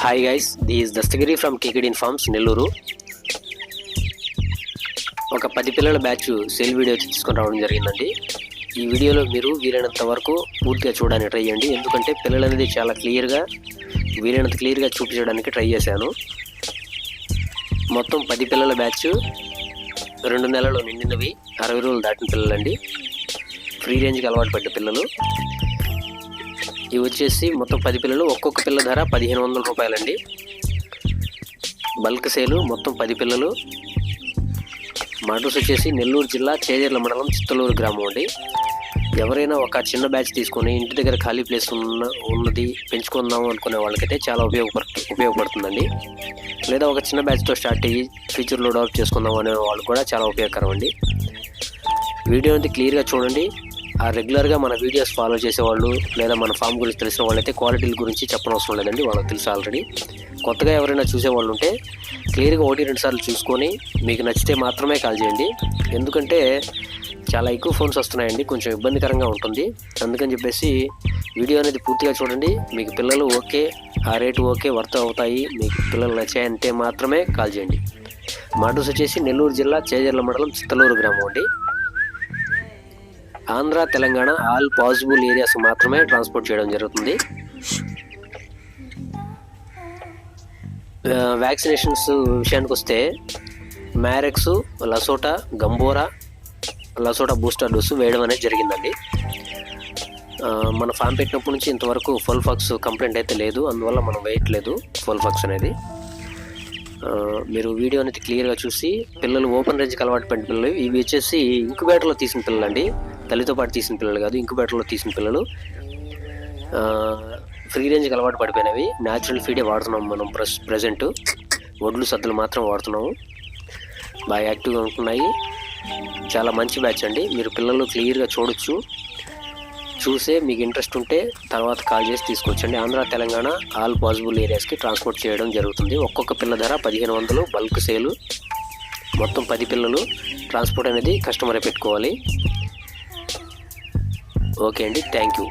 Hi guys the Dastagiri from కేకిడిన్ farms Nellore ఒక పది పిల్లల బ్యాచ్ సేల్ వీడియో తీసుకొని రావడం జరిగిందండి. ఈ వీడియోలో మీరు వీలైనంత వరకు పూర్తిగా చూడడానికి ట్రై చేయండి. ఎందుకంటే పిల్లలు అనేది చాలా క్లియర్గా వీలైనంత క్లియర్గా చూపించడానికి ట్రై చేశాను. మొత్తం పది పిల్లల బ్యాచ్ రెండు నెలలు నిండినవి. అరవై రోజులు దాటిన పిల్లలండి. ఫ్రీ రేంజ్కి అలవాటు పడ్డ పిల్లలు. ఇవి వచ్చేసి మొత్తం పది పిల్లలు. ఒక్కొక్క పిల్ల ధర పదిహేను వందల రూపాయలండి. బల్క్ సేలు మొత్తం పది పిల్లలు. మడ్రస్ వచ్చేసి నెల్లూరు జిల్లా చేజర్ల మండలం చిత్తలూరు గ్రామం అండి. ఎవరైనా ఒక చిన్న బ్యాచ్ తీసుకొని ఇంటి దగ్గర ఖాళీ ప్లేస్ ఉన్న ఉన్నది పెంచుకుందాం అనుకునే వాళ్ళకైతే చాలా ఉపయోగపడు ఉపయోగపడుతుందండి. లేదా ఒక చిన్న బ్యాచ్తో స్టార్ట్ అయ్యి ఫ్యూచర్లో డెవలప్ చేసుకుందాం అనే వాళ్ళు కూడా చాలా ఉపయోగకరం అండి. వీడియో అనేది క్లియర్గా చూడండి. ఆ రెగ్యులర్గా మన వీడియోస్ ఫాలో చేసేవాళ్ళు లేదా మన ఫామ్ గురించి తెలిసిన వాళ్ళైతే క్వాలిటీల గురించి చెప్పనవసరం లేదండి. వాళ్ళకి తెలుసు ఆల్రెడీ కొత్తగా ఎవరైనా చూసేవాళ్ళు ఉంటే క్లియర్గా ఒకటి రెండు సార్లు చూసుకొని మీకు నచ్చితే మాత్రమే కాల్ చేయండి. ఎందుకంటే చాలా ఎక్కువ ఫోన్స్ వస్తున్నాయండి. కొంచెం ఇబ్బందికరంగా ఉంటుంది. అందుకని చెప్పేసి వీడియో అనేది పూర్తిగా చూడండి. మీకు పిల్లలు ఓకే ఆ రేటు ఓకే వర్త్ అవుతాయి. మీకు పిల్లలు నచ్చాయంటే మాత్రమే కాల్ చేయండి. మా అడ్రస్ వచ్చేసి నెల్లూరు జిల్లా చేజర్ల మండలం చిత్తలూరు గ్రామం అండి. Andhra Telangana all possible areas మాత్రమే ట్రాన్స్పోర్ట్ చేయడం జరుగుతుంది. వ్యాక్సినేషన్స్ విషయానికి వస్తే Marek's Lasota Gumboro Lasota booster dose వేయడం అనేది జరిగిందండి. మన ఫామ్ పెట్టినప్పటి నుంచి ఇంతవరకు ఫుల్ ఫాక్స్ కంప్లైంట్ అయితే లేదు. అందువల్ల మనం వేయట్లేదు ఫుల్ ఫాక్స్ అనేది. మీరు వీడియో అనేది క్లియర్గా చూసి పిల్లలు ఓపెన్ రేంజ్కి అలవాటు పడిన పిల్లలు ఇవి వచ్చేసి ఇంక్యుబేటర్లో తీసిన పిల్లలు అండి తల్లితో పాటు తీసిన పిల్లలు కాదు ఇంక్యుబేటర్లో తీసిన పిల్లలు. ఫ్రీ రేంజ్కి అలవాటు పడిపోయినవి. న్యాచురల్ ఫీడే వాడుతున్నాం మనం ప్రస్ ప్రజెంట్ ఒడ్లు సద్దులు మాత్రం వాడుతున్నాము. బాగా యాక్టివ్గా ఉంటున్నాయి. చాలా మంచి బ్యాచ్ అండి. మీరు పిల్లలు క్లియర్గా చూడొచ్చు. చూసే మీకు ఇంట్రెస్ట్ ఉంటే తర్వాత కాల్ చేసి తీసుకొచ్చండి. ఆంధ్ర తెలంగాణ ఆల్ పాసిబుల్ ఏరియాస్కి ట్రాన్స్పోర్ట్ చేయడం జరుగుతుంది. ఒక్కొక్క పిల్ల ధర పదిహేను వందలు బల్క్ సేలు. మొత్తం పది పిల్లలు ట్రాన్స్పోర్ట్ అనేది కస్టమరే పెట్టుకోవాలి. ఓకే అండి థ్యాంక్ యూ.